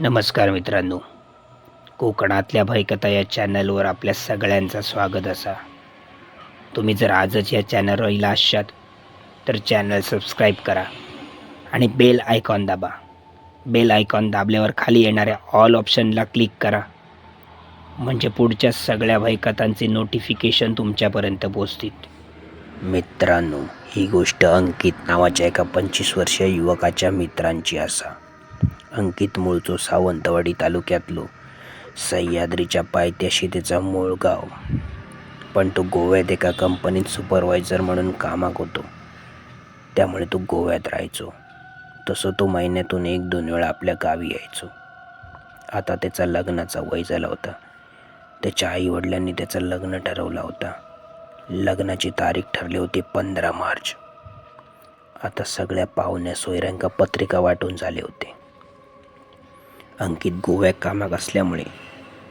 नमस्कार मित्रांनो. कोकणातल्या भयकथा या चॅनलवर आपल्या सगळ्यांचं स्वागत असा. तुम्ही जर आजच या चॅनलवर असाल तर चॅनल सबस्क्राईब करा आणि बेल आयकॉन दाबा. बेल आयकॉन दाबल्यावर खाली येणाऱ्या ऑल ऑप्शनला क्लिक करा. म्हणजे पुढच्या सगळ्या भयकथांचे नोटिफिकेशन तुमच्यापर्यंत पोचतील मित्रांनो ही गोष्ट अंकित नावाच्या एका पंचवीस वर्षीय युवकाच्या मित्रांची असा. अंकित मूळचो सावंतवाडी तालुक्यातलो सह्याद्रीच्या पायथ्याशी त्याचा मूळ गाव. पण तो गोव्यात एका कंपनीत सुपरवायझर म्हणून कामाक होतो. त्यामुळे तो गोव्यात राहायचो. तसं तो महिन्यातून एक दोन वेळा आपल्या गावी यायचो. आता त्याचा लग्नाचा वय झाला होता. त्याच्या आईवडिलांनी त्याचं लग्न ठरवलं होता. लग्नाची तारीख ठरली होती पंधरा मार्च. आता सगळ्या पाहुण्या सोयऱ्यांका पत्रिका वाटून झाले होते. अंकित गोव्याक कामाक असल्यामुळे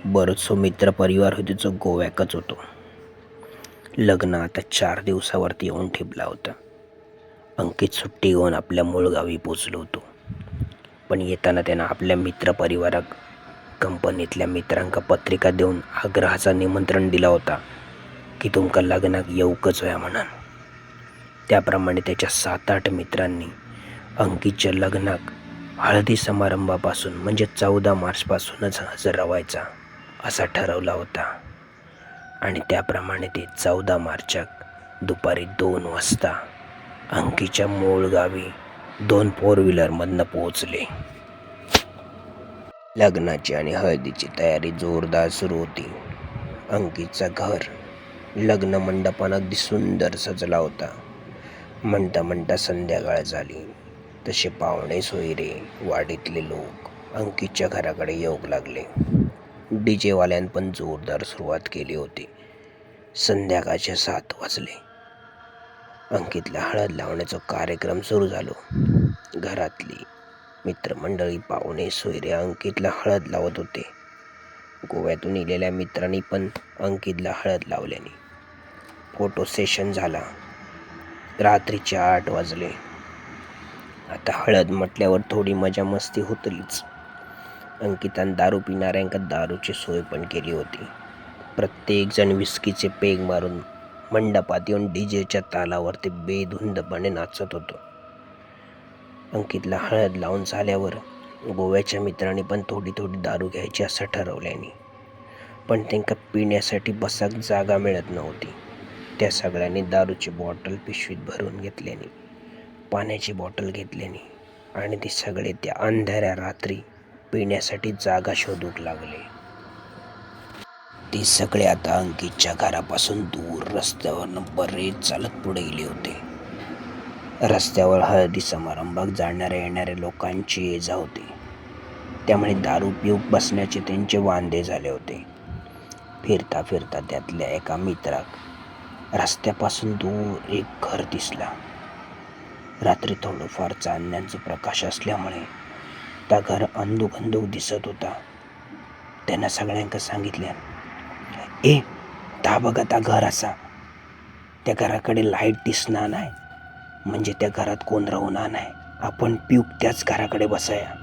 बरोचसो मित्र परिवार होते जो गोव्याकच होतो. लग्न आता चार दिवसावरती येऊन ठेपला होता. अंकित सुट्टी घेऊन आपल्या मूळ गावी पोचलो होतो. पण येताना त्यानं आपल्या मित्रपरिवाराक कंपनीतल्या मित्रांका पत्रिका देऊन आग्रहाचा निमंत्रण दिला होता की तुमका लग्नाक येऊकच वया म्हणून. त्याप्रमाणे त्याच्या सात आठ मित्रांनी अंकितच्या लग्नाक हळदी समारंभापासून म्हणजे चौदा मार्चपासूनच हजर राहायचा असा ठरवला होता. आणि त्याप्रमाणे ते चौदा मार्चाक दुपारी दोन वाजता अंकीच्या मूळ गावी दोन फोर व्हीलरमधनं पोहोचले. लग्नाची आणि हळदीची तयारी जोरदार सुरू होती. अंकीचं घर लग्न मंडपानं अगदी सुंदर सजला होता. म्हणता म्हणता संध्याकाळ झाली. तसे पाहुणे सोयरे वाडीतले लोक अंकितच्या घराकडे येऊ लागले. डी जेवाल्यान पण जोरदार सुरुवात केली होती. संध्याकाळचे सात वाजले. अंकितला हळद लावण्याचा कार्यक्रम सुरू झालो. घरातली मित्रमंडळी पाहुणे सोयरे अंकितला हळद लावत होते. गोव्यातून इलेल्या मित्रांनी पण अंकितला हळद लावल्याने. फोटो सेशन झाला. रात्रीचे आठ वाजले. आता हळद म्हटल्यावर थोडी मजा मस्ती होतलीच. अंकितान दारू पिणाऱ्यांका दारूची सोय पण केली होती. प्रत्येकजण विस्कीचे पेग मारून मंडपात येऊन डी जेच्या तालावरती बेधुंदपणे नाचत होतो. अंकितला हळद लावून झाल्यावर गोव्याच्या मित्रांनी पण थोडी थोडी दारू घ्यायची असं ठरवल्याने. पण त्यांका पिण्यासाठी बसाक जागा मिळत नव्हती. त्या सगळ्यांनी दारूची बॉटल पिशवीत भरून घेतल्याने. पाण्याची बॉटल घेतल्याने आणि ते सगळे त्या अंधाऱ्या रात्री पिण्यासाठी जागा शोधूक लागले. ते सगळे आता अंकितच्या घरापासून दूर रस्त्यावरनं बरेच चालत पुढे गेले होते. रस्त्यावर हळदी समारंभात जाणाऱ्या येणाऱ्या लोकांची ये जा होती. त्यामुळे दारू पिऊ बसण्याचे त्यांचे वांदे झाले होते. फिरता फिरता त्यातल्या एका मित्राक रस्त्यापासून दूर एक घर दिसला. रात्री थोडंफार चांदण्यांचं प्रकाश असल्यामुळे त्या घर अंधुक दिसत होता. त्यांना सगळ्यांका सांगितल्या ए ता बघा त्या घर असा. त्या घराकडे लाइट दिसणार नाही. म्हणजे त्या घरात कोण राहणार नाही. आपण पिऊक त्याच घराकडे बसाया.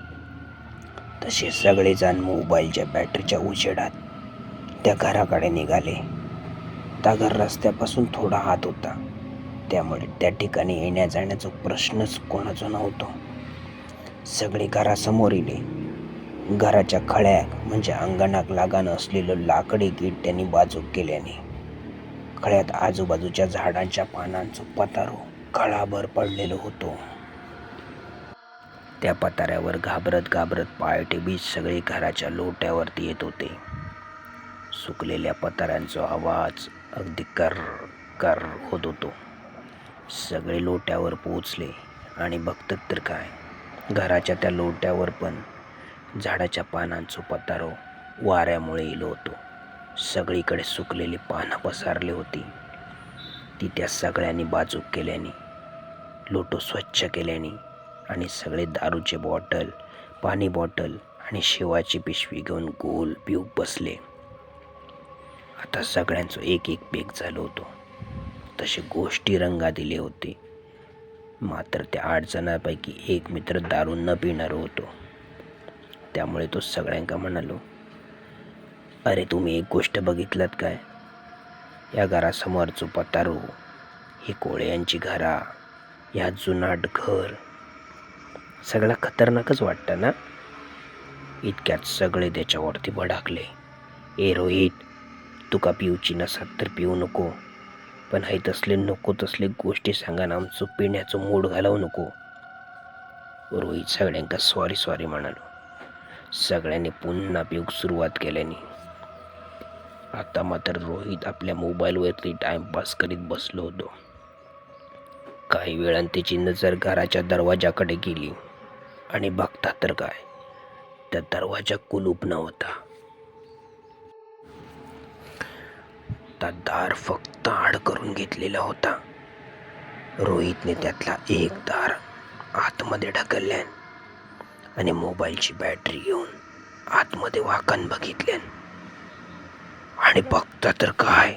तसे सगळेजण मोबाईलच्या बॅटरीच्या उजेडात त्या घराकडे निघाले. त्या घर रस्त्यापासून थोडा हात होता. त्यामुळे त्या ठिकाणी येण्या जाण्याचा प्रश्नच कोणाचा नव्हतो. सगळे घरासमोर इले घराच्या खळ्याक म्हणजे अंगणाक लागानं असलेलं लाकडी गीट त्यांनी बाजूक केल्याने. खळ्यात आजूबाजूच्या झाडांच्या पानांचं पतारो खळाभर पडलेलो होतो. त्या पताऱ्यावर घाबरत घाबरत पाय बीज सगळे घराच्या लोट्यावरती येत होते. सुकलेल्या पताऱ्यांचा आवाज अगदी कर कर होत होतो. सगळे लोट्यावर पोचले आणि बघतात तर काय. घराच्या त्या लोट्यावर पण झाडाच्या पानांचो पतारो वाऱ्यामुळे इलो होतो. सगळीकडे सुकलेली पानं पसारली होती. ती त्या सगळ्यांनी बाजूक केल्याने लोटो स्वच्छ केल्याने आणि सगळे दारूचे बॉटल पाणी बॉटल आणि शिवाची पिशवी घेऊन गोल पिऊक बसले. आता सगळ्यांचं एक एक पेक झालं होतं. तसे गोष्टी रंगा दिले होते. मात्र त्या आठ जणांपैकी एक मित्र दारू न पिणार होतो. त्यामुळे तो सगळ्यांका म्हणालो अरे तुम्ही एक गोष्ट बघितलात काय? या घरासमोरचं पतारो ही कोळ्यांची घरा या जुनाट घर. सगळा खतरनाकच वाटतं ना? इतक्यात सगळे त्याच्यावरती भडाकले. ए रोहित तुका पिऊची नसत तर पिऊ नको. पण आहे तसले नको तसले गोष्टी सांगा ना आमचं पिण्याचं मूड घालवू नको. रोहित सगळ्यांका सॉरी सॉरी म्हणालो. सगळ्यांनी पुन्हा पिऊक सुरुवात केल्याने. आता मात्र रोहित आपल्या मोबाईलवरती टाइमपास करीत बसलो होतो. काही वेळानं त्याची नजर घराच्या दरवाजाकडे गेली. आणि बघता तर काय त्या दरवाजा कुलूप नव्हता. आता दार फक्त आड करून घेतलेला होता. रोहितने त्यातला एक दार आतमध्ये ढकलल्यान आणि मोबाईलची बॅटरी घेऊन आतमध्ये वाकण बघितल्यान. आणि बघता तर काय?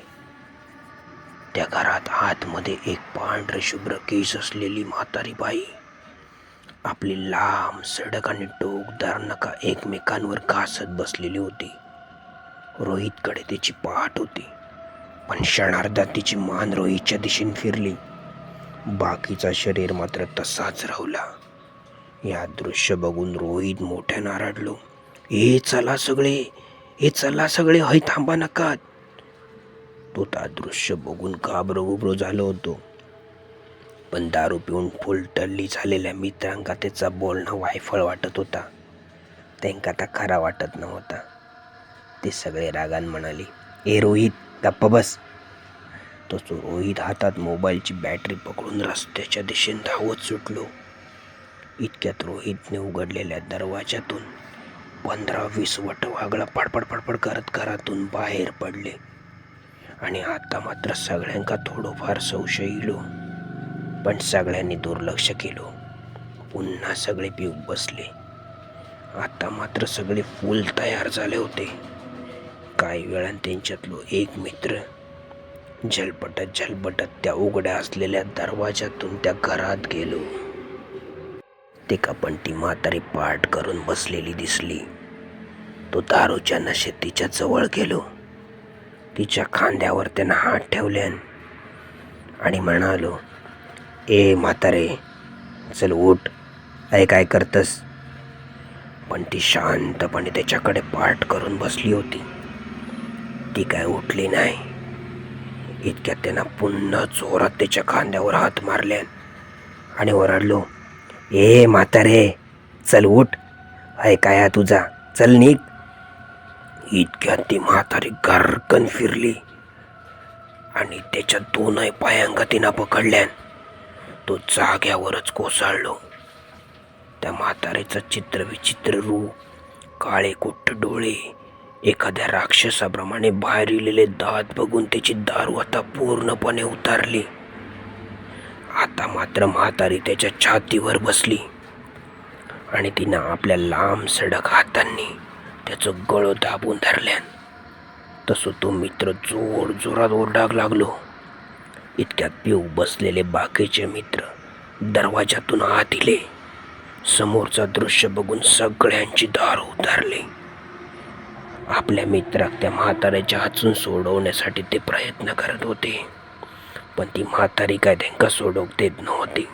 त्या घरात आतमध्ये एक पांढरे शुभ्र केस असलेली म्हातारी बाई आपली लांब सडक आणि टोकदार नका एकमेकांवर घासत बसलेली होती. रोहितकडे तिची पाठ होती. पण क्षणार्धात तिची मान रोहितच्या दिशेने फिरली. बाकीचा शरीर मात्र तसाच राहुला. या दृश्य बघून रोहित मोठ्या नाराडलो हे चला सगळे हे चला सगळे हय थांबा नका. तो त्या दृश्य बघून घाबरो उभरो झालो होतो. पण दारू पिऊन फुल टल्ली झालेल्या मित्रांका त्याचा बोलणं वायफळ वाटत होता. त्यांका आता खरा वाटत नव्हता. ते सगळे रागान म्हणाले ए रोहित गप्प बस. तसो तो रोहित हातात मोबाईलची बॅटरी पकडून रस्त्याच्या दिशेने धावत सुटलो. इतक्यात रोहितने उघडलेल्या दरवाजातून पंधरा वीस वट वागळा पडपड पडपड करत घरातून बाहेर पडले. आणि आता मात्र सगळ्यांका थोडंफार संशय इलो पण सगळ्यांनी दुर्लक्ष केलो. पुन्हा सगळे पिऊ बसले. आता मात्र सगळे फुल तयार झाले होते. काही वेळान त्यांच्यातलो एक मित्र झलपटत झलपटत त्या उघड्या असलेल्या दरवाजातून त्या घरात गेलो. ते पण ती म्हातारी पाठ करून बसलेली दिसली. तो दारूच्या नशेत तिच्या जवळ गेलो. तिच्या खांद्यावर त्यानं हात ठेवल्यान आणि म्हणालो ए म्हातारे चल उठ ऐ काय करतस? पण ती शांतपणे त्याच्याकडे पाठ करून बसली होती. ती काय उठली नाही. इतक्यात त्यांना पुन्हा जोरात त्याच्या खांद्यावर हात मारल्यान आणि ओरडलो ए म्हातारे चल उठ. ऐ काय हा तुझा. चल निघ. इतक्यात ती म्हातारी गारकन फिरली आणि त्याच्या दोनही पायांगा तिनं पकडल्यान तो जाग्यावरच कोसळलो. त्या म्हातारीचं चित्र विचित्र रूप काळे कुट्ट डोळे एखाद्या राक्षसाप्रमाणे बाहेर इलेले दात बघून त्याची दारू आता पूर्णपणे उतारली. आता मात्र म्हातारी त्याच्या छातीवर बसली. आणि तिनं आपल्या लांब सडक हातांनी त्याचं गळं दाबून धरल्यान तसं तो मित्र जोर जोरात ओरडाग लागलो. इतक्यात पिऊ बसलेले बाकीचे मित्र दरवाजातून आत इले समोरचा दृश्य बघून सगळ्यांची दार उतारली. आपल्या मित्राक त्या म्हाताऱ्याच्या हातून सोडवण्यासाठी ते प्रयत्न करत होते. पण ती म्हातारी काय त्यांका सोडवूक देत नव्हती.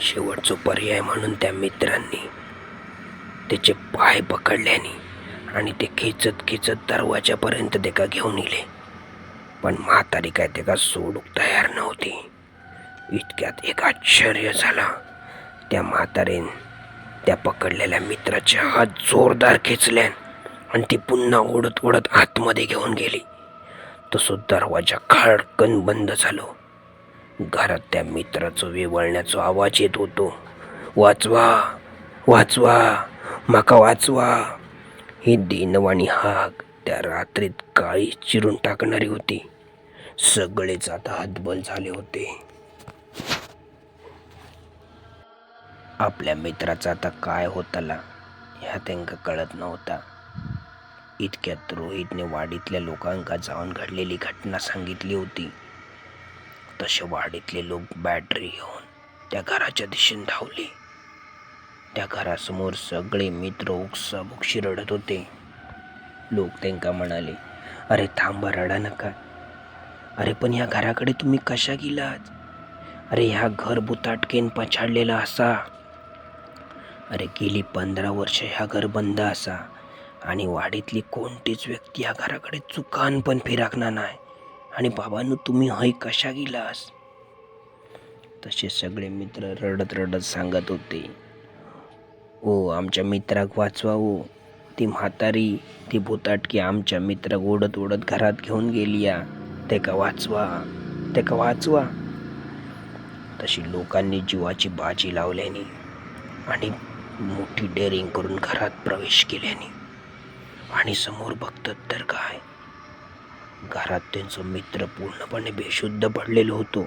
शेवटचा पर्याय म्हणून त्या मित्रांनी त्याचे पाय पकडल्याने आणि ते खेचत खेचत दरवाजापर्यंत त्याका घेऊन येले पण म्हातारी काय त्याका सोडूक तयार नव्हती. इतक्यात एक आश्चर्य झाला. त्या म्हातारीन त्या पकडलेल्या मित्राचे हात जोरदार खेचल्यान आणि ती पुन्हा ओढत ओढत आतमध्ये घेऊन गेली. तसं दरवाजा खाडकन बंद झालो. घरात त्या मित्राचं वेवळण्याचा आवाज येत होतो. वाचवा वाचवा माका वाचवा. ही देनवाणी हाक त्या रात्रीत काळी चिरून टाकणारी होती. सगळेच आता हतबल झाले होते. आपल्या मित्राचा आता काय होताला ह्या त्यांना कळत नव्हता. इतक्यात रोहितने वाडीतल्या लोकांका जाऊन घडलेली घटना सांगितली होती. तसे वाडीतले लोक बॅटरी घेऊन त्या घराच्या दिशेने धावले. त्या घरासमोर सगळे मित्र उकसाबुकशी रडत होते. लोक त्यांका म्हणाले अरे थांबा रडा नका. अरे पण ह्या घराकडे तुम्ही कशा गेलात? अरे ह्या घर बुताटकेन पछाडलेला असा. अरे गेली पंधरा वर्ष ह्या घर बंद असा. आणि वाडीतली कोणतीच व्यक्ती या घराकडे चुकान पण फिराकणार नाही. आणि बाबांनो तुम्ही हय कशा गेलास? तसे सगळे मित्र रडत रडत सांगत होते. ओ आमच्या मित्राक वाचवा ओ. ती म्हातारी ती भूताटकी आमच्या मित्र ओढत ओढत घरात घेऊन गेली या. ते का वाचवा ते का वाचवा. तशी लोकांनी जीवाची बाजी लावल्याने आणि मोठी डेअरिंग करून घरात प्रवेश केल्याने. आणि समोर बघतात तर काय? घरात त्यांचं मित्र पूर्णपणे बेशुद्ध पडलेलो होतो.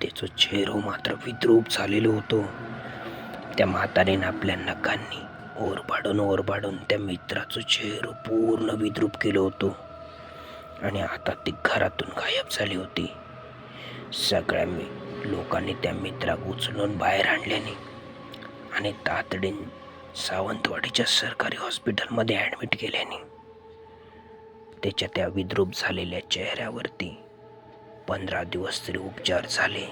त्याचं चेहरो मात्र विद्रूप झालेलो होतो. त्या म्हातारीनं आपल्या नखांनी ओरबाडून ओरबाडून त्या मित्राचं चेहरो पूर्ण विद्रूप केलं होतो. आणि आता ती घरातून गायब झाली होती. सगळ्या मी लोकांनी त्या मित्राक उचलून बाहेर आणल्याने आणि तातडीने सावंतवाडीच्या सरकारी हॉस्पिटलमध्ये ॲडमिट केल्याने त्याच्या त्या विद्रूप झालेल्या चेहऱ्यावरती पंधरा दिवस तरी उपचार झाले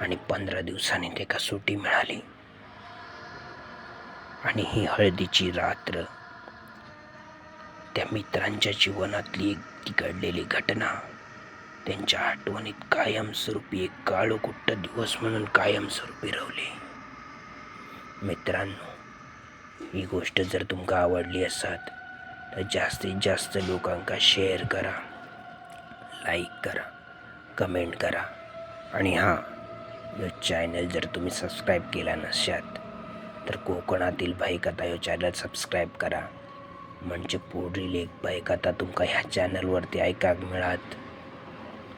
आणि पंधरा दिवसांनी त्याका सुटी मिळाली. आणि ही हळदीची रात्र त्या मित्रांच्या जीवनातली एक तिकडलेली घटना त्यांच्या आठवणीत कायमस्वरूपी एक काळोकुट्ट दिवस म्हणून कायमस्वरूपी रवले. मित्रांनो ही गोष्ट जर तुमका आवडली असत तर जास्तीत जास्त लोकांका शेअर करा लाईक करा कमेंट करा. आणि हां यो चॅनल जर तुम्ही सबस्क्राईब केला नसात तर कोकणातील बाईकथा यो चॅनल सबस्क्राईब करा. म्हणजे पुढील एक बाईकथा तुमका ह्या चॅनलवरती ऐकाक मिळात.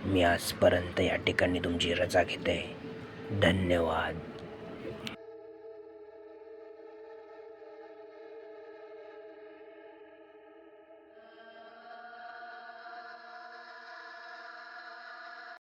मी आजपर्यंत या ठिकाणी तुमची रजा घेते. धन्यवाद.